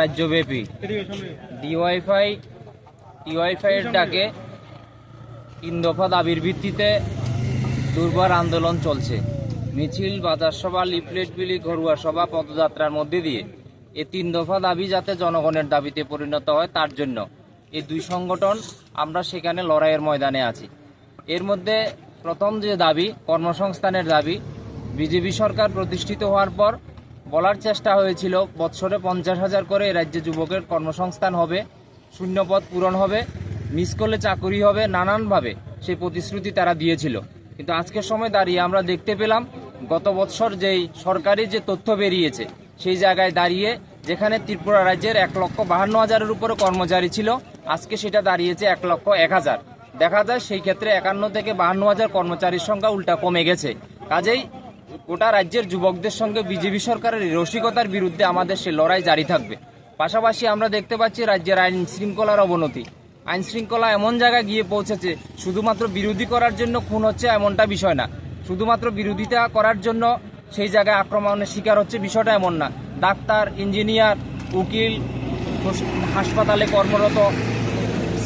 রাজ্যব্যাপী। DYFI এর ডাকে তিন দফা দাবির ভিত্তিতে দুর্বার আন্দোলন চলছে। মিছিল, বাজার সভা, লিফলেট বিলি, ঘরুয়া সভা, পদযাত্রার মধ্যে দিয়ে এই তিন দফা দাবি যাতে জনগণের দাবিতে পরিণত হয় তার জন্য এই দুই সংগঠন আমরা সেখানে লড়াইয়ের ময়দানে আছি। এর মধ্যে প্রথম যে দাবি, কর্মসংস্থানের দাবি, বিজেপি সরকার প্রতিষ্ঠিত হওয়ার পর বলার চেষ্টা হয়েছিল, বৎসরে পঞ্চাশ হাজার করে রাজ্যে যুবকের কর্মসংস্থান হবে, শূন্যপদ পূরণ হবে মিস করলে চাকরি হবে, নানানভাবে সেই প্রতিশ্রুতি তারা দিয়েছিল। কিন্তু আজকের সময় দাঁড়িয়ে আমরা দেখতে পেলাম, গত বৎসর যেই সরকারি যে তথ্য বেরিয়েছে, সেই জায়গায় দাঁড়িয়ে যেখানে ত্রিপুরা রাজ্যের এক লক্ষ বাহান্ন হাজারের উপরে কর্মচারী ছিল, আজকে সেটা দাঁড়িয়েছে এক লক্ষ এক হাজার। দেখা যায় সেই ক্ষেত্রে একান্ন থেকে বাহান্ন হাজার কর্মচারীর সংখ্যা উল্টা কমে গেছে। কাজেই গোটা রাজ্যের যুবকদের সঙ্গে বিজেপি সরকারের রসিকতার বিরুদ্ধে আমাদের সে লড়াই জারি থাকবে। পাশাপাশি আমরা দেখতে পাচ্ছি রাজ্যের আইন শৃঙ্খলার অবনতি। আইন শৃঙ্খলা এমন জায়গায় গিয়ে পৌঁছেছে, শুধুমাত্র বিরোধী করার জন্য খুন হচ্ছে এমনটা বিষয় না। শুধুমাত্র বিরোধিতা করার জন্য সেই জায়গায় আক্রমণের শিকার হচ্ছে বিষয়টা এমন না। ডাক্তার, ইঞ্জিনিয়ার, উকিল হাসপাতালে কর্মরত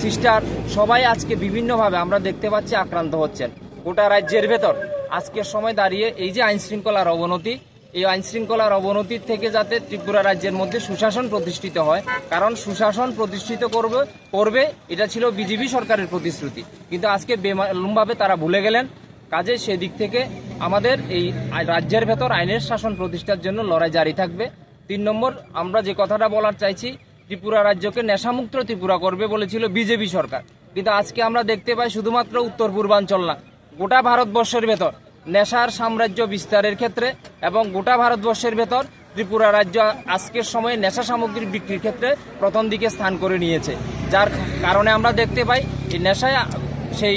সিস্টার সবাই আজকে বিভিন্নভাবে আমরা দেখতে পাচ্ছি আক্রান্ত হচ্ছেন। গোটা রাজ্যের ভেতর আজকের সময় দাঁড়িয়ে এই যে আইন শৃঙ্খলার অবনতি, এই আইন শৃঙ্খলার অবনতির থেকে যাতে ত্রিপুরা রাজ্যের মধ্যে সুশাসন প্রতিষ্ঠিত হয়, কারণ সুশাসন প্রতিষ্ঠিত করবে করবে, এটা ছিল বিজেপি সরকারের প্রতিশ্রুতি। কিন্তু আজকে বেমালুমভাবে তারা ভুলে গেলেন। কাজে সেদিক থেকে আমাদের এই রাজ্যের ভেতর আইনের শাসন প্রতিষ্ঠার জন্য লড়াই জারি থাকবে। তিন নম্বর, আমরা যে কথাটা বলার চাইছি, ত্রিপুরা রাজ্যকে নেশামুক্ত ত্রিপুরা করবে বলেছিল বিজেপি সরকার। কিন্তু আজকে আমরা দেখতে পাই শুধুমাত্র উত্তর পূর্বাঞ্চল না গোটা ভারতবর্ষের ভেতর, নেশার সাম্রাজ্য বিস্তারের ক্ষেত্রে এবং গোটা ভারতবর্ষের ভেতর ত্রিপুরা রাজ্য আজকের সময়ে নেশা সামগ্রী বিক্রির ক্ষেত্রে প্রথম দিকে স্থান করে নিয়েছে। যার কারণে আমরা দেখতে পাই, এই নেশায় সেই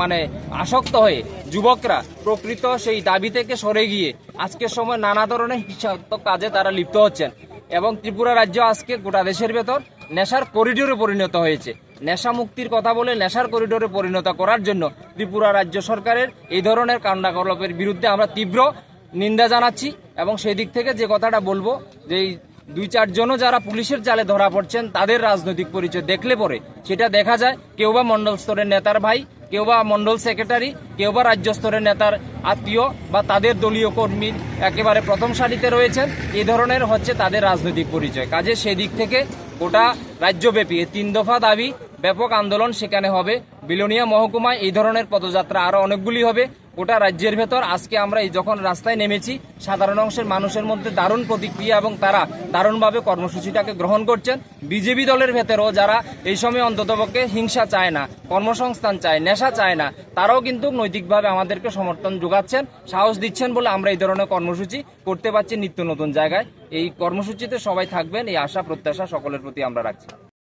মানে আসক্ত হয়ে যুবকরা প্রকৃত সেই দাবি থেকে সরে গিয়ে আজকের সময় নানা ধরনের হিংসাত্মক কাজে তারা লিপ্ত হচ্ছেন এবং ত্রিপুরা রাজ্য আজকে গোটা দেশের ভেতর নেশার করিডোরে পরিণত হয়েছে। নেশা মুক্তির কথা বলে নেশার করিডোরে পরিণত করার জন্য ত্রিপুরা রাজ্য সরকারের এই ধরনের কাণ্ডকলাপের বিরুদ্ধে আমরা তীব্র নিন্দা জানাচ্ছি এবং সেই দিক থেকে যে কথাটা বলব, যে এই দুই চারজনও যারা পুলিশের জালে ধরা পড়ছেন, তাদের রাজনৈতিক পরিচয় দেখলে পরে সেটা দেখা যায়। কেউ বা মন্ডল স্তরের নেতার ভাই, কেউ বা মন্ডল সেক্রেটারি, কেউ বা রাজ্য স্তরের নেতার আত্মীয় বা তাদের দলীয় কর্মী একেবারে প্রথম সারিতে রয়েছেন। এই ধরনের হচ্ছে তাদের রাজনৈতিক পরিচয়। কাজে সেদিক থেকে গোটা রাজ্যব্যাপী তিন দফা দাবি ব্যাপক আন্দোলন সেখানে হবে। বিলোনিয়া মহকুমায় এই ধরনের পদযাত্রা আরও অনেকগুলি হবে। গোটা রাজ্যের ভেতর আজকে আমরা এই যখন রাস্তায় নেমেছি, সাধারণ অংশের মানুষের মধ্যে দারুণ প্রতিক্রিয়া এবং তারা দারুণভাবে কর্মসূচিটাকে গ্রহণ করছেন। বিজেপি দলের ভেতরেও যারা এই সময় অন্ততপক্ষে হিংসা চায় না, কর্মসংস্থান চায়, নেশা চায় না, তারাও কিন্তু নৈতিকভাবে আমাদেরকে সমর্থন যোগাচ্ছেন, সাহস দিচ্ছেন বলে আমরা এই ধরনের কর্মসূচি করতে পারছি নিত্য নতুন জায়গায়। এই কর্মসূচিতে সবাই থাকবেন, এই আশা, প্রত্যাশা সকলের প্রতি আমরা রাখছি।